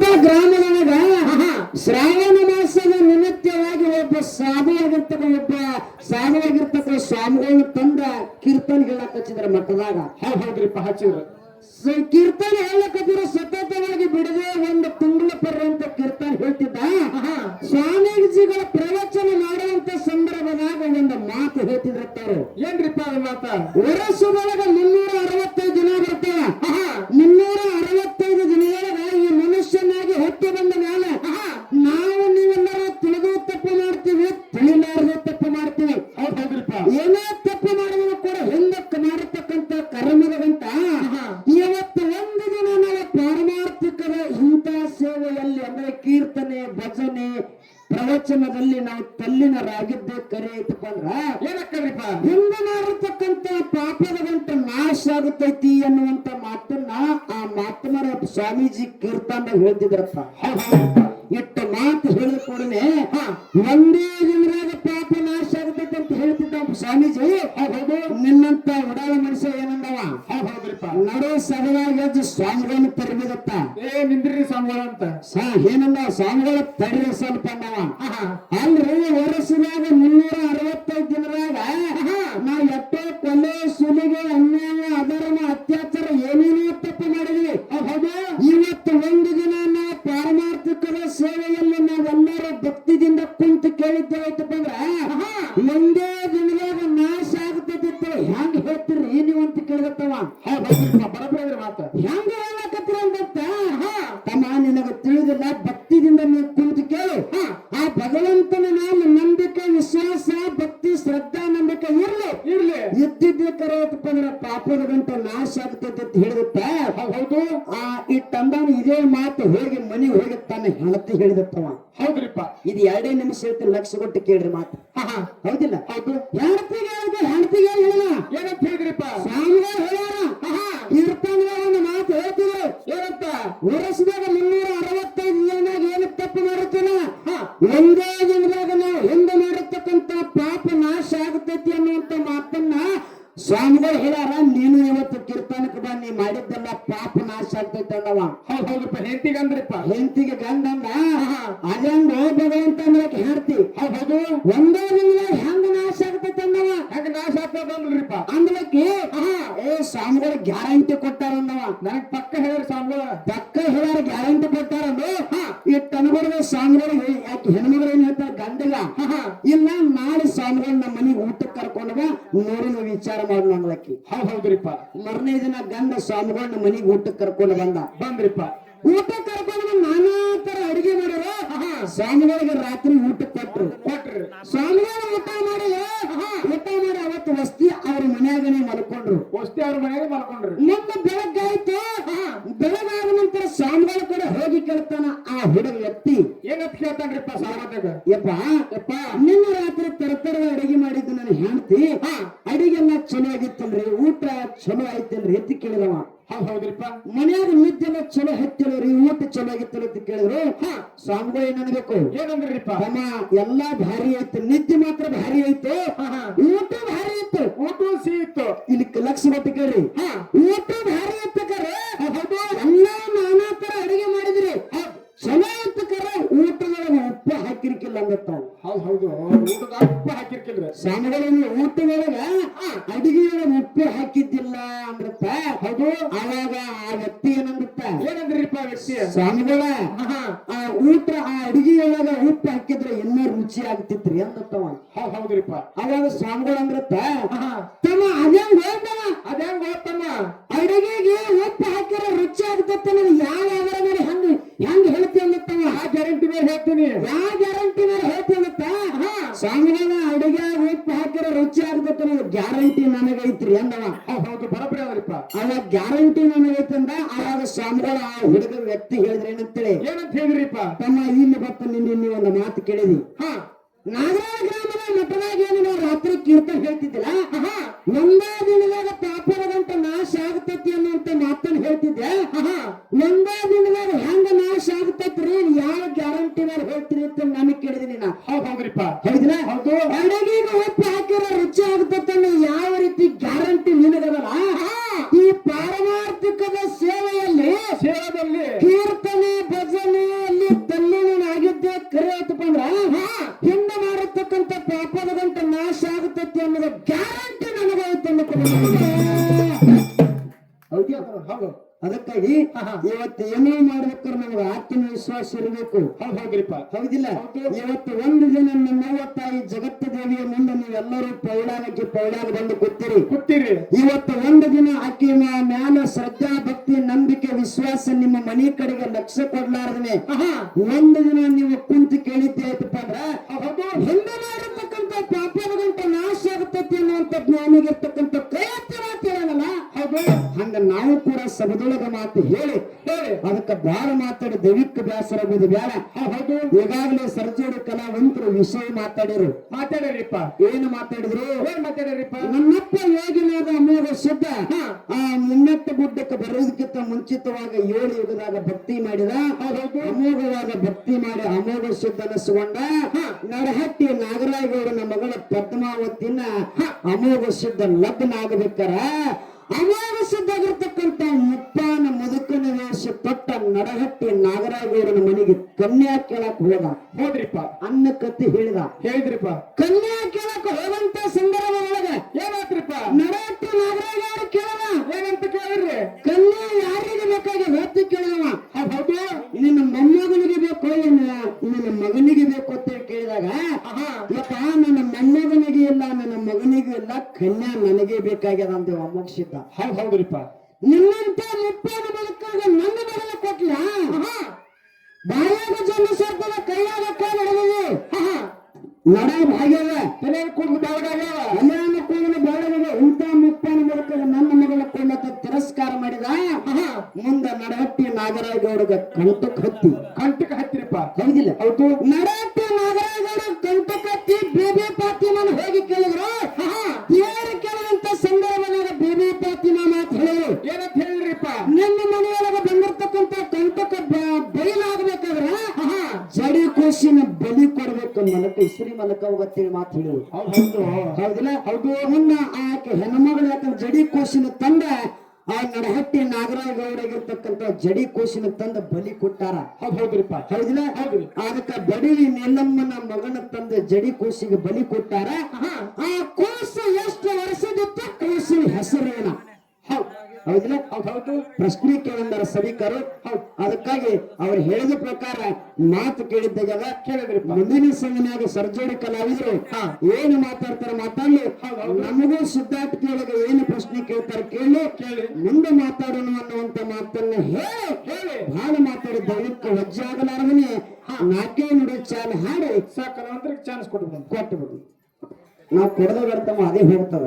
ಅಂತ ಗ್ರಾಮದೊಳಗ ಶ್ರಾವಣ ಮಾಸದ ನಿಮಿತ್ತವಾಗಿ ಒಬ್ಬ ಸಾಧುವಾಗಿರ್ತಕ್ಕ ಒಬ್ಬ ಸಾಧುವಾಗಿರ್ತಕ್ಕ ಸ್ವಾಮಿಗಳನ್ನ ತಂದ ಕೀರ್ತನ್ ಹೇಳಕ್ ಹಚ್ಚಿದ್ರ ಮಠದಾಗ. ಹೌದ್ ಹೌದ್ರಿಪ್ಪ ಹಚ್ಚಿದ್ರು ಕೀರ್ತನ ಹೇಳಕತ್ತಿರ ಸತತವಾಗಿ ಬಿಡದೆ ಒಂದು ತಿಂಗಳ ಪರ್ಯಂತ ಕೀರ್ತನ್ ಹೇಳ್ತಿದ್ದ. ಸ್ವಾಮೀಜಿಗಳ ಪ್ರವಚನ ಮಾಡುವಂತ ಸಂದರ್ಭದಾಗ ಒಂದು ಮಾತು ಹೇಳ್ತಿದ್ರು ಏನ್ರಿಪ್ಪ ಮಾತ? ವರ್ಷದೊಳಗ ಮುನ್ನೂರ ಅರವತ್ತೈದು ದಿನ ಬರ್ತಾವ ಮುನ್ನೂರ ಅರವತ್ತೈದು ದಿನದೊಳಗ ಈ ಮನುಷ್ಯನಾಗಿ ಹುಟ್ಟಿ ಬಂದ ಮೇಲೆ ನಾವು ನೀವೆಲ್ಲರೂ ತಿಳಿದು ತಪ್ಪು ಮಾಡ್ತೀವಿ ತಿಳಿಲಾರದೆ ತಪ್ಪು ಮಾಡ್ತೀವಿ ಹೌದ್ ಹೌದ್ರಿಪ್ಪ ಏನೇ ತಪ್ಪು ಮಾಡಿದ್ರು ಕೂಡ ಹಿಂದಕ್ಕೆ ಮಾಡತಕ್ಕಂತ ಕರ್ಮದ ಗಂಟ ಇವತ್ತು ಒಂದು ದಿನ ನಾವು ಪಾರಮಾರ್ಥಿಕದ ಇಂಥ ಅಂದ್ರೆ ಕೀರ್ತನೆ ಭಜನೆ ಪ್ರವಚನದಲ್ಲಿ ನಾವು ತಲ್ಲಿನರಾಗಿದ್ದೇ ಕರೆ ಐತಪ್ಪ ಅಂದ್ರ ಏನಕ್ಕಲ್ರಿಪ್ಪ ಹಿಂದೆ ಮಾಡಿರ್ತಕ್ಕಂತ ಪಾಪದ ಗಂಟ ನಾಶ ಆಗುತ್ತೈತಿ ಅನ್ನುವಂತ ಮಾತನ್ನ ಆ ಮಾತನಾರ ಸ್ವಾಮೀಜಿ ಕೀರ್ತನ ಹೇಳ್ತಿದ್ರಪ್ಪ. ಎಷ್ಟು ಮಾತು ಹೇಳಿದ ಕೂಡಲೇ ಒಂದೇ ದಿನದಾಗ ಪಾಪ ನಾಶ ಆಗುತ್ತೈತಿ ಅಂತ ಹೇಳ್ತಿದ್ದ ಸ್ವಾಮೀಜಿ. ಹೌದು. ನಿನ್ನಂತ ಉಡಾಳ ಮನುಷ್ಯ ಏನಂದವ? ಹೌದ್ ಹೌದ್ರಿಪ್ಪ. ನಡು ಎಜ್ ಸ್ವಾಮಿಗಳನ್ನು ಸಂಬಳ ಅಂತ. ಸಾ ಏನಂದ ಸಾಂಗಳ ತಡೆ ಸ್ವಲ್ಪ ಅಲ್ರಿ, ವರ್ಷದಾಗ ಮುನ್ನೂರ ಅರವತ್ತೈದು ದಿನದಾಗ ನಾ ಎಷ್ಟೋ ಕೊಲೆ, ಸುಲಿಗೆ, ಅನ್ಯಾಯ ಅದರನ ಅತ್ಯಾಚಾರ ಏನೇನೋ ತಪ್ಪು ಮಾಡಿದ್ವಿ. ಇವತ್ತು ಒಂದು ದಿನ ನಾವು ಪಾರಮಾರ್ಥಿಕದ ಸೇವೆಯಲ್ಲಿ ನಾವೆಲ್ಲರೂ ಭಕ್ತಿದಿಂದ ಕುಂತು ಕೇಳಿದ್ದೇವೆ ಅಂದ್ರೆ, ಒಂದೇ ದಿನದಾಗ ನಾಶ ಆಗ್ತದಿತ್ತು ಹೆಂಗ್ ಹೇಳ್ತೀರಿ ನೀವು ಅಂತ ಕೇಳಿದತ್ತವ ಹೌದ್ ಹೌದ್ರಿಪ್ಪ ಬರಬ್ರಿ ಅದ್ರಿ ಮಾತ ಹೆಂಗ ಹೇಳಕತ್ತೀರ ಅಂತ ತಮ್ಮ ನಿನಗೆ ತಿಳಿದಿಲ್ಲ ಭಕ್ತಿದಿಂದ ನೀವು ಕುಂತು ಕೇಳು ಆ ಭಗವಂತನ ನಾಮ ನಂಬಿಕೆ ವಿಶ್ವಾಸ ಭಕ್ತಿ ಶ್ರದ್ಧಾ ನಂಬಿಕೆ ಇರ್ಲಿ ಇರ್ಲಿ ಇದ್ದಿದ್ದೇ ಕರೆಯತ್ತಪ್ಪ ಅಂದ್ರೆ ಪಾಪದ ಗಂಟ ನಾಶ ಆಗ್ತೈತೆ ಅಂತ ಹೇಳಿದತ್ತ ಹೌದು. ಆ ಈ ತಂದಾನು ಇದೇ ಮಾತು ಹೋಗಿ ಮನೆಗೆ ಹೋಗಿ ತನ್ನ ಹೆಣತಿ ಹೇಳಿದತ್ತವ. ಹೌದ್ರಿಪ್ಪ. ಇದು ಎರಡೇ ನಿಮಿಷ ಹೇಳ್ತೀನಿ ಲಕ್ಷ ಕೊಟ್ಟು ಕೇಳ್ರಿ ಮಾತು. ಹೌದಿಲ್ಲ? ಹೌದು. ಹೆಣತಿಗೆ ಹೇಳಿದ್ರೆ ಹೆಣತಿಗೆ ಹೇಳಿಲ್ಲ. ಏನಂತ ಹೇಳಿದ್ರಿಪ್ಪ? ಸ್ವಾಮಿಗಳು ಹೇಳ್ಯಾರ. ಕೀರ್ತನೆಯ ಒಂದು ಮಾತು ಹೇಳ್ತಿದ್ರು. ಏನಂತ? ವರ್ಷದಾಗ ಮುನ್ನೂರ ಅರವತ್ತೈದು ದಿನದಾಗ ಏನು ತಪ್ಪು ಮಾಡುತ್ತಾನ ಒಂದೇ ದಿನದಾಗ ನಾವು ಹಿಂದೆ ಮಾಡಿರ್ತಕ್ಕಂತ ಪಾಪ ನಾಶ ಆಗುತ್ತೈತಿ ಅನ್ನುವಂತ ಮಾತನ್ನ ಸ್ವಾಮಿಗಳು ಹೇಳ್ಯಾರ ನೀನು ಇವತ್ತು ಕೀರ್ತನಕ್ಕೆ ಬನ್ನಿ ಮಾಡಿದ್ದೆಲ್ಲ ಪಾಪ ನಾಶ ಆಗ್ತೈತಿ ಅಂದವ. ಹೌದು ಹೌದ್ರಿಪ್ಪ ಹೆಂಡತಿಗೆ ಅಂದ್ರಿಪ್ಪ. ಹೆಂಡತಿಗೆ ಗಂಡಂದ ಅದಂಗ ಭಗವಂತ ಅನ್ನೋಕೆ ಹೇಳ್ತಿ ಹೌದು ಒಂದೇ ದಿನ ಹೆಂಗ ನಾಶ ಆಗ್ತೈತಿ ಅಂದವ? ಹೆಂಗ ನಾಶ ಆಗ್ತದ ಅಂದ್ರಿಪ್ಪ. ಅಂದ್ಲಕ್ಕೆ ಏ ಸ್ವಾಮಿಗಳು ಗ್ಯಾರಂಟಿ ಕೊಟ್ಟಾರ ಅಂದವ. ನನಗ್ ಪಕ್ಕ ಹೇಳ್ರಿ ಸ್ವಾಮಿಗಳು. ಪಕ್ಕ ಹೇಳ್ಯಾರ ಗ್ಯಾರಂಟಿ ಕೊಟ್ಟಾರ ಇಟ್ಟು ಈ ಸ್ವಾಮಿಗಳಿಗೆ ಯಾಕೆ ಏನ್ ಇಲ್ಲ ನಾಳೆ ಸಾಯಂಕಾಲ ನಮ್ಮ ಮನೆಗೆ ಊಟಕ್ಕೆ ಕರ್ಕೊಂಡು ನೋಡಿನ ವಿಚಾರ ಮಾಡೋಣ ಅನ್ನಲಕ್ಕಿ ಹೌದ್ ಹೌದ್ರಿಪ್ಪ. ಮರನೇ ದಿನ ಗಂಡ ಸ್ವಾಮಿಗಳು ನಮ್ಮ ಮನೆಗೆ ಊಟಕ್ಕೆ ಕರ್ಕೊಂಡು ಬಂದ. ಬಂದ್ರಿಪ್ಪ. ಊಟ ಕರ್ಕೊಂಡು ನಾನಾ ತರ ಅಡಿಗೆ ಮಾಡ್ಯಾರ ಸ್ವಾಮಿಗಳಿಗೆ ರಾತ್ರಿ ಊಟಕ್ಕೆ ಕೊಟ್ರು. ಕೊಟ್ರು. ಸ್ವಾಮಿಗಳು ಊಟ ಮಾಡಿ ಊಟ ಮಾಡಿ ಅವತ್ತು ವಸ್ತಿ ಅವ್ರ ಮನ್ಯಾಗನೇ ಮಲ್ಕೊಂಡ್ರು. ವಸ್ತಿ ಅವ್ರ ಮನ್ಯಾಗ ಮಲ್ಕೊಂಡ್ರು. ನಮ್ಮ ಬೆಳಗ್ಗಾಯ್ತು ಬೆಳಗಾದ ನಂತರ ಸ್ವಾಮಿಗಳು ಕೂಡ ಹೋಗಿ ಕೇಳ್ತಾನ ಆ ಹುಡುಗ ಎತ್ತಿ ಏನಂತ ಕೇಳ್ತಾನ್ರಿಪ್ಪ ಸಾಮಾನ್ಯಾಗ ಯಪ್ಪ ಯಪ್ಪ. ನಿನ್ನ ರಾತ್ರಿ ತರತರದ ಅಡಿಗೆ ಮಾಡಿದ್ದು ನನ್ನ ಹೆಂಡತಿ. ಅಡಿಗೆಲ್ಲ ಚಲೋ ಆಗಿತ್ತಲ್ರಿ ಊಟ ಚಲೋ ಆಯ್ತಲ್ರಿ ಎತ್ತಿ ಕೇಳಿದವ. ಹೌದ್ ಹೌದ್ರಿಪ್ಪ. ಮನ್ಯಾಗ ನಿದ್ದೆಲ್ಲ ಚಲೋ ಹತ್ತಿಲ್ರಿ ಊಟ ಚಲೋ ಆಗಿತ್ತಲ್ಲ ಅಂತ ಕೇಳಿದ್ರು. ಸ್ವಾಮಿಗಳು ಏನ್ ಅನ್ಬೇಕು? ಏನಂದ್ರಿಪ್ಪ? ತಮ್ಮ ಎಲ್ಲಾ ಭಾರಿ ಆಯ್ತು ನಿದ್ದೆ ಮಾತ್ರ ಭಾರಿ ಆಯ್ತು. ಊಟ ಭಾರಿ ಆಯ್ತು. ಊಟ ಸಿಗಿತ್ತು ಇಲ್ಲಿ ಲಕ್ಷ ಮತ್ತೆ ಕೇಳ್ರಿ ಊಟ ಭಾರಿ ಇತ್ತು ಕರೆ ಹೌದು ಎಲ್ಲಾ ನಾನಾ ತರ ಅಡಿಗೆ ಮಾಡಿದ್ರಿ ಚಲೋ ಇತ್ತು ಕರೆ ಊಟದೊಳಗೆ ಉಪ್ಪು ಹಾಕಿರ್ಕಿಲ್ಲ ಅಂದತ್ತಾವ ಹೌದ್ ಹೌದು ಊಟದ ಉಪ್ಪು ಹಾಕಿರ್ಕಿಲ್ರಿ. ಸ್ವಾಮಿಗಳಲ್ಲಿ ಊಟದೊಳಗ ಅಡಿಗೆಯೊಳಗೆ ಉಪ್ಪು ಹಾಕಿದ್ದಿಲ್ಲ ಅಂದ್ರಪ್ಪ. ಹೌದು. ಅವಾಗ ಆ ವ್ಯಕ್ತಿ ಏನಂದ್ರಪ್ಪ? ಏನಂದ್ರಿಪ್ಪ ವ್ಯಕ್ತಿ? ಸ್ವಾಮಿಗಳ ಆ ಊಟ ಆ ಅಡಿಗೆಯೊಳಗ ಉಪ್ಪು ಹಾಕಿದ್ರೆ ಇನ್ನೂ ರುಚಿ ಆಗ್ತಿತ್ರಿ ಅಂದತ್ತವ ಹೌದ್ ಹೌದ್ರಿಪ್ಪ. ಅವಾಗ ಸ್ವಾಮಿಗಳು ಅಂದ್ರಪ್ಪ ತಮ್ಮ ಅದ್ಯಾಂಗ ಹೋಗ್ತವ ಅದ್ಯಾಂಗ ಗೊತ್ತಮ್ಮ ಅಡಿಗೆಗೆ ಉಪ್ಪು ಹಾಕಿರೋ ರುಚಿ ಆಗ್ತತ್ತೆ ಯಾವ ಆಧಾರ ಮೇಲೆ ಹೆಂಗ್ ಹೆಂಗ್ ಹೇಳ್ತಿ ಅನ್ನತ್ತವ? ಆ ಗ್ಯಾರಂಟಿ ಮೇಲೆ ಹೇಳ್ತೀನಿ. ಯಾವ ಗ್ಯಾರಂಟಿ ಮೇಲೆ ಹೇಳ್ತಿ ಅನ್ನತ್ತ? ಸ್ವಾಮಿಗಳ ಅಡಿಗೆ ಉಪ್ಪು ಹಾಕಿರ ರುಚಿ ಆಗ್ತೈತೆ ಗ್ಯಾರಂಟಿ ನನಗೈತ್ರಿ ಅಂದವ. ಹೌದ್ ಬರಬ್ರಿ ಅದ್ರಿಪ್ಪ ಅವಾಗ ಗ್ಯಾರಂಟಿ ನನಗೈತೆ ಅಂದ ಅವಾಗ ಸ್ವಾಮಿಗಳ ಆ ಹುಡುಗ ವ್ಯಕ್ತಿ ಹೇಳಿದ್ರೆ ಏನಂತೇಳಿ? ಏನಂತ ಹೇಳಿದ್ರಿಪ್ಪ? ತಮ್ಮ ಇಲ್ಲಿ ಬತ್ತ ನಿನ್ನೆ ನೀವು ಒಂದು ಮಾತು ಕೇಳಿದಿ. ಹಾ. ನಾಗರ ಗ್ರಾಮದ ಮಠದಾಗ ಏನು ರಾತ್ರಿ ಕೀರ್ತನೆ ಹೇಳ್ತಿದ್ದಿಲ್ಲ? ಒಂದೇ ದಿನದಾಗ ಏನಾರ ರುಚಿ ಆಗತನ ಯಾವ ರೀತಿ ಗ್ಯಾರಂಟಿ ನಿನಗದಲ್ಲ? ಈ ಪಾರಮಾರ್ಥಿಕದ ಸೇವೆಯಲ್ಲಿ ಸೇವೆಯಲ್ಲಿ ಕೀರ್ತನೆ ಭಜನೆ ಅಲ್ಲಿ ತಲ್ಲೀನ ಆಗಿದ್ದೆ ಕರೆ ಆಯ್ತಪ್ಪ ಹಿಂದೆ ಮಾಡಿರ್ತಕ್ಕಂಥ ಪಾಪದ ಗಂಟೆ ನಾಶ ಆಗುತ್ತೈತಿ ಅನ್ನೋದು ಗ್ಯಾರಂಟಿ ನನಗೈತೆ ಅನ್ನೋ ಇವತ್ತು ಏನೋ ಮಾಡ್ಬೇಕಾದ್ರೆ ನಮ್ಗೆ ಆತ್ಮವಿಶ್ವಾಸ ಇರಬೇಕು. ಹೌದ್ ಹೌದ್ರಿಪ್ಪ ಹೌದಿಲ್ಲ? ಹೌದು. ಇವತ್ತು ಒಂದು ದಿನ ನಮ್ಮವ್ವ ತಾಯಿ ಜಗತ್ತ ದೇವಿಯ ಮುಂದೆ ನೀವೆಲ್ಲರೂ ಪೌಡಾನಕ್ಕೆ ಪೌಡಾಗ ಬಂದು ಕೂತಿರಿ. ಕೂತೀರಿ. ಇವತ್ತು ಒಂದು ದಿನ ಆಕೆ ಮ್ಯಾಲ ಶ್ರದ್ಧಾ ಭಕ್ತಿ ನಂಬಿಕೆ ವಿಶ್ವಾಸ ನಿಮ್ಮ ಮನೆ ಕಡೆಗೆ ಲಕ್ಷ್ಯ ಕೊಡ್ಲಾರ್ದನೆ. ಒಂದು ದಿನ ನೀವು ಕುಂತು ಕೇಳಿದ್ದೆ ಆಯ್ತಪ್ಪ ಅಂದ್ರ ಹೌದು. ಮಾಡಿರ್ತಕ್ಕಂಥ ಅಂತ ನಾಶ ಆಗುತ್ತೆ ಅನ್ನುವಂಥ ಜ್ಞಾನಿಗಿರ್ತಕ್ಕಂಥ ನಾವು ಕೂಡ ಸಬದೊಳಗ ಮಾತು ಹೇಳಿ ಹೇಳಿ. ಅದಕ್ಕೆ ಬಾಳ ಮಾತಾಡಿ ದೈವಿಕ ಬ್ಯಾಸರ ಆಗೋದು ಬೇಡ. ಹೌದು. ಈಗಾಗಲೇ ಸರ್ಜೋಡಿ ಕಲಾವಂತರು ವಿಷಯ ಮಾತಾಡಿರು. ಮಾತಾಡ್ರಿಪ್ಪ ಏನು ಮಾತಾಡಿದ್ರು? ಏನ್ ಮಾತಾಡ್ರಿಪ್ಪ ನನ್ನಪ್ಪ ಯೋಗಿನಾದ ಅಮೋಘ ಶುದ್ಧ. ಆ ಮುನ್ನಟ್ಟ ಗುಡ್ಡಕ್ಕೆ ಬರೋದಕ್ಕಿಂತ ಮುಂಚಿತವಾಗಿ ಏಳು ಯುಗದಾಗ ಭಕ್ತಿ ಮಾಡಿದ. ಹೌದು. ಅಮೋಘವಾದ ಭಕ್ತಿ ಮಾಡಿ ಅಮೋಘ ಶುದ್ಧ ಅನಿಸಿಕೊಂಡ. ನಡಹಟ್ಟಿ ನಾಗರಾಯಗೌಡನ ಮಗಳ ಪದ್ಮಾವತಿನ ಅಮೋಘ ಶುದ್ಧ ಲಗ್ನ ಆಗಬೇಕಾರ. ಅಮೋಘ ಶುದ್ಧ ಆಗಿರ್ತಕ್ಕಂಥ ಮುಪ್ಪಾನ ಮುದುಕನ ವೇಷ ಪಟ್ಟ ನಡಹಟ್ಟಿ ನಾಗರಾಜರನ ಮನೆಗೆ ಕನ್ಯಾ ಕೇಳಕ್ ಹೋದ ಹೋದ್ರಿಪ್ಪ. ಅನ್ನ ಕತ್ತಿ ಹೇಳಿದ. ಹೇಳಿದ್ರಿಪ್ಪ. ಕನ್ಯಾ ಕೇಳಕ್ ಹೋದಂತ ಸಂದರ್ಭದೊಳಗ ಏನಾತ್ರಿಪ್ಪ ನಡಹಟ್ಟಿ ನಾಗರಾಯಗೌಡ ಕೇಳದ ಏನಂತ ಕೇಳಿದ್ರಿ ಕನ್ಯಾ ಯಾರಿಗೆ ಬೇಕಾಗಿ ಹೊತ್ತು ಕೇಳವ ಹೌದ್ ಹೌದು ನಿನ್ನ ಮೊಮ್ಮಗನಿಗೆ ಬೇಕು ಏನ ನಿನ್ನ ಮಗನಿಗೆ ಬೇಕು ಅಂತ ಕೇಳಿದಾಗ ಆಹಾ ಮತ್ತ ನನ್ನ ಮೊಮ್ಮಗನಿಗೆ ಇಲ್ಲ ನನ್ನ ಮಗನಿಗೆ ಇಲ್ಲ ಕನ್ಯಾ ನನಗೆ ಬೇಕಾಗ್ಯದ ಅಂತ ಮುಗಿಸಿದ್ದ ಹೌದ್ ಹೌದ್ರಿಪ್ಪ. ನಿಮ್ಮಂತ ಮುಪ್ಪಾದ ಬದುಕಾಗ ನನ್ನ ಬದಲ ಕೊಟ್ಲ? ಬಾಯಾಗ ಜನ ಸೇರ್ತದ ಕೈಯಾಗ ಕೈ ನಡೆದಿದೆ. ನಡ ಭಾಗ್ಯದ. ತಲೆ ಕೂದಲು ಬೆಳಗಾಗ್ಯಾವ ಕಲ್ಯಾಣ ಕೂದಲ ಬೆಳಗಿದೆ ಇಂಥ ಮುಪ್ಪಾನ ಬದುಕಾಗ ನನ್ನ ಮಗಳ ಕೊಂಡತ ತಿರಸ್ಕಾರ ಮಾಡಿದ ಮುಂದ ನಡಹಟ್ಟಿ ನಾಗರಾಯಗೌಡಗ ಕಂಟಕ ಹತ್ತಿ. ಕಂಟಕ ಹತ್ತಿರಪ್ಪ. ಹೌದಿಲ್ಲ. ಹೌದು. ನಡಹಟ್ಟಿ ನಾಗರಾಯಗೌಡ ಕಂಟಕ ಹತ್ತಿ ಬೇಬಿ ಪಾತಿಮನ ಹೋಗಿ ಕೇಳಿದ್ರು ದೇವರ ಕೇಳಿದಂತ ಸಂದರ್ಭದಾಗ ಬೇಬಿ ಪಾತಿಮ ಮಾತು ಹೇಳಿದ್ರು ಏನಂತ ಹೇಳಿದ್ರಿಪ್ಪ? ನಿಮ್ಮ ಮನೆಯೊಳಗ ಬಂದಿರ್ತಕ್ಕಂಥ ಕಂಟಕ ಬಯಲಾಗಬೇಕಾದ್ರ ಜಡಿ ಕೋಶಿನ ಬಲಿ ಕೊಡ್ಬೇಕು ಮಲಕ ಇಸ್ರಿ ಮಲಕ ಹೋಗತ್ತೇಳಿ ಮಾತು ಹೇಳಿದ್ರು. ಹೌದ್ ಹೌದು. ಹೌದಿಲ್ಲ? ಹೌದು. ಮುನ್ನ ಆಕೆ ಹೆಣ್ಮಗಳು ಯಾಕಂದ್ರೆ ಜಡಿ ಕೋಶಿನ ತಂದ ಆ ನಡಹಟ್ಟಿ ನಾಗರಾಜ್ ಜಡಿ ಕೋಶಿನ ತಂದ ಬಲಿ ಕೊಟ್ಟಾರ. ಹೌದ್ ಹೌದ್ರಿಪ್ಪ. ಹೌದಿಲ್ಲ? ಹೌದ್ರಿ ಅದಕ್ಕ ಬಡಿ ನೆಲ್ಲಮ್ಮನ ಮಗನ ತಂದ ಜಡಿ ಕೋಸಿಗೆ ಬಲಿ ಕೊಟ್ಟಾರ. ಆ ಕೋಸು ಎಷ್ಟು ವರ್ಷದಿತ್ತು? ಕೋಸಿನ ಹೆಸರೇನ? ಹೌದಿಲ್ಲ ಅವ್ ಹೌದು. ಪ್ರಶ್ನೆ ಕೇಳಿದಾರ ಸಭಿಕರು. ಹೌದು. ಅದಕ್ಕಾಗಿ ಅವ್ರು ಹೇಳಿದ ಪ್ರಕಾರ ಮಾತು ಕೇಳಿದ್ದಾಗ ಕೇಳಿದ್ರಿ ಮುಂದಿನ ಸಮಯನಾಗ ಸರ್ಜೋಡಿ ಕಲಾವಿದರು. ಏನು ಮಾತಾಡ್ತಾರ ಮಾತಾಡ್ಲಿ. ನಮಗೂ ಸಿದ್ಧಾರ್ಥ ಕೇಳಿದ ಏನು ಪ್ರಶ್ನೆ ಕೇಳ್ತಾರೆ ಕೇಳಿ. ಕೇಳಿ. ಮುಂದೆ ಮಾತಾಡೋಣ ಅನ್ನುವಂತ ಮಾತನ್ನ ಹೇಳಿ. ಹೇಳಿ. ಬಹಳ ಮಾತಾಡಿ ದೈವಕ್ಕೆ ಆಗಲಾರದನೆ. ನಾಕೇ ನೋಡಿ ಚಾನ್ ಹಾಡಿ. ಸಾಕಲ್ಲ ಅಂದ್ರೆ ಚಾನ್ಸ್ ಕೊಟ್ಟು ಬಿಡಿ ನಾವು ಕೊಡದ ಬರ್ತಾವ ಅದೇ ಹೋಗ್ತದ